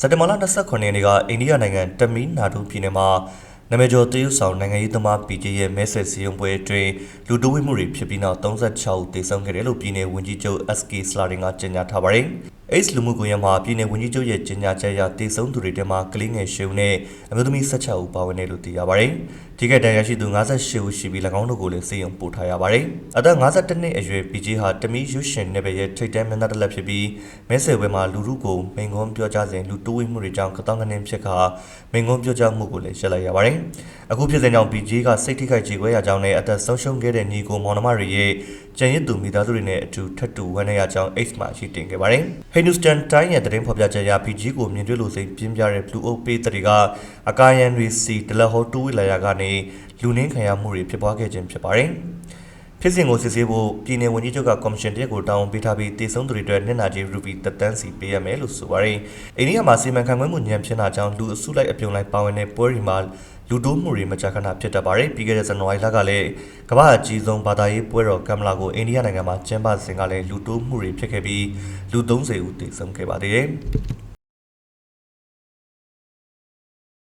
စက်တဘာလ29ရက်နေ့ကအိန္ဒိယနိုင်ငံတမီးနာဒူပြည်နယ်မှာနာမည်ကျော်တရုတ်ဆောင်နိုင်ငံရေးသမား PJ ရဲ့မဲဆွယ်စည်းရုံးပွဲအတွင်းလူတိုးဝိမှုတွေဖြစ်ပြီးနောက်36ဦးသေဆုံးခဲ့တယ်လို့ပြည်နယ်ဝန်ကြီးချုပ် SK Sladin ကကြေညာထားပါတယ်။ AIDS လူမှုကွန်ရက်မှာပြည်နယ်ဝန်ကြီးချုပ်ရဲ့ကြေညာချက်အရသေဆုံးသူတွေထဲမှာကလေးငယ်၈ဦးနဲ့အမျိုးသမီး16ဦးပါဝင်တယ်လို့သိရပါတယ်။ဒီကတည်းရရှိသူ58ဦးရှိပြီး၎င်းတို့ကိုလည်းစေယုံပို့ထားရပါတယ်။အသက်52နှစ်အရွယ် PJ ဟာတမီးရုရှင်နယ်ပယ်ရဲ့ထိတ်တန်းမင်းသားတစ်လက်ဖြစ်ပြီးမဲဆွယ်ပွဲမှာလူထုကိုမိန်ကွန်းပြောကြားစဉ်လူတိုးဝိမှုတွေကြောင့်ကတောင်းကနေဖြစ်ခါမိန်ကွန်းပြောကြားမှုကိုလည်းရှက်လိုက်ရပါတယ်။အခုဖြစ်စဉ်ကြောင့် PJ ကစိတ်ထိခိုက်ကြေကွဲရကြောင်းနဲ့အသက်ဆုံးရှုံးခဲ့တဲ့ညီကိုမောင်နှမတွေရဲ့ကြံရစ်သူမိသားစုတွေနဲ့အတူထပ်တူဝမ်းနည်းရကြောင်း X မှာရှိတင်ခဲ့ပါတယ်။ Hindustan Times ရဲ့သတင်းဖော်ပြချက်အရ PG ကိုမြင်တွေ့လို့စိတ်ပြင်းပြတဲ့ Blue Oak ပေးတဲ့ကအကာယံတွေစီဒလဟောတူဝိလာယာကနေလူနှင်းခံရမှုတွေဖြစ်ပွားခဲ့ခြင်းဖြစ်ပါတယ်။ ဖြစ်စဉ်ကိုစစ်ဆေးဖို့ပြည်내ဝန်ကြီးချုပ်ကကော်မရှင်တရက်ကိုတာဝန်ပေးထားပြီးတည်ဆုံးသူတွေအတွက်နှစ်နာကြီးရူပီတက်တန်းစီပေးရမယ်လို့ဆိုပါတယ်။အိန္ဒိယမှာစီမံခန့်ခွဲမှုညံဖြစ်တာကြောင့်လူအစုလိုက်အပြုံလိုက်ပါဝင်တဲ့ပွဲတွေမှာလူတိုးမှုတွေမကြာခဏဖြစ်တတ်ပါတယ်။ပြီးခဲ့တဲ့ဇန်နဝါရီလကလည်းကမ္ဘာအကြီးဆုံးဘာသာရေးပွဲတော်ကမ်မလာကိုအိန္ဒိယနိုင်ငံမှာကျင်းပစဉ်ကလည်းလူတိုးမှုတွေဖြစ်ခဲ့ပြီးလူ30ဦးသေဆုံးခဲ့ပါသေးတယ်။